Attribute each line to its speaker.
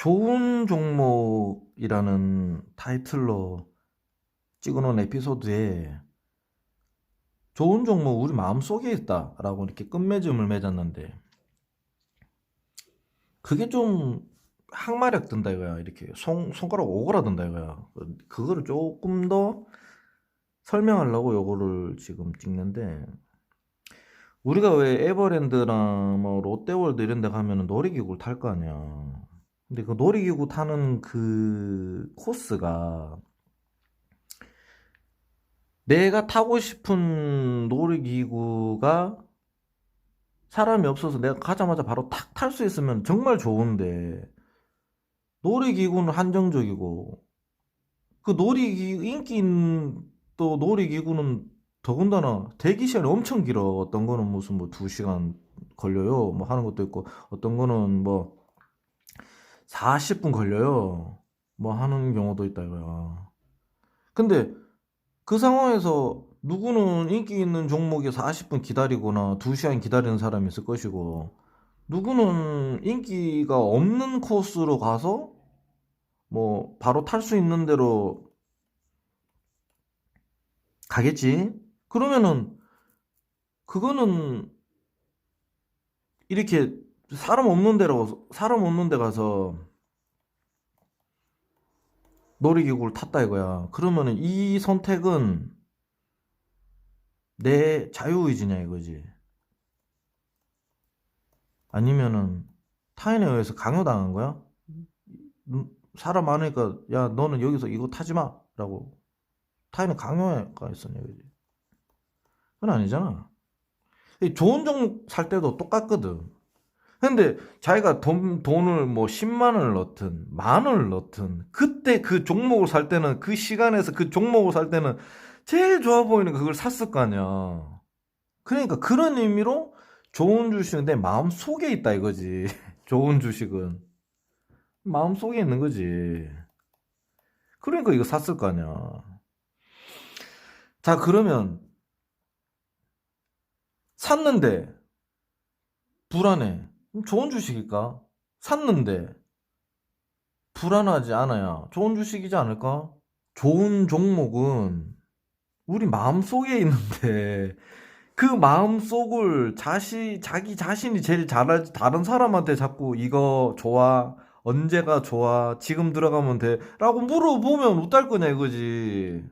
Speaker 1: 좋은 종목이라는 타이틀로 찍어놓은 에피소드에 좋은 종목 우리 마음속에 있다라고 이렇게 끝맺음을 맺었는데 그게 좀 항마력 든다 이거야. 이렇게 손, 손가락 오그라든다 이거야. 그거를 조금 더 설명하려고 요거를 지금 찍는데 우리가 왜 에버랜드나 뭐 롯데월드 이런 데 가면은 놀이기구를 탈 거 아니야 근데 그 놀이기구 타는 그 코스가 내가 타고 싶은 놀이기구가 사람이 없어서 내가 가자마자 바로 탁 탈 수 있으면 정말 좋은데 놀이기구는 한정적이고 그 놀이기구 인기 있는 또 놀이기구는 더군다나 대기 시간이 엄청 길어. 어떤 거는 무슨 뭐 2시간 걸려요. 뭐 하는 것도 있고 어떤 거는 뭐 40분 걸려요 뭐 하는 경우도 있다 이거야 근데 그 상황에서 누구는 인기 있는 종목에 40분 기다리거나 2시간 기다리는 사람이 있을 것이고 누구는 인기가 없는 코스로 가서 뭐 바로 탈 수 있는 대로 가겠지? 그러면은 그거는 이렇게 사람 없는 데로 사람 없는 데 가서 놀이기구를 탔다 이거야. 그러면은 이 선택은 내 자유의지냐 이거지. 아니면은 타인에 의해서 강요당한 거야? 음, 사람 많으니까 야 너는 여기서 이거 타지 마라고 타인은 강요가 있었냐 이거지. 그건 아니잖아. 이 좋은 종목 살 때도 똑같거든. 근데 자기가 돈, 돈을 뭐 10만 원을 넣든 만 원을 넣든 그때 그 종목을 살 때는 그 시간에서 그 종목을 살 때는 제일 좋아 보이는 그걸 샀을 거 아니야. 그러니까 그런 의미로 좋은 주식은 내 마음 속에 있다 이거지. 좋은 주식은 마음 속에 있는 거지. 그러니까 이거 샀을 거 아니야. 자, 그러면 샀는데 불안해. 좋은 주식일까? 샀는데 불안하지 않아야 좋은 주식이지 않을까? 좋은 종목은 우리 마음속에 있는데 그 마음속을 자시, 자기 자신이 제일 잘 알지 다른 사람한테 자꾸 이거 좋아 언제가 좋아 지금 들어가면 돼 라고 물어보면 못할 거냐 이거지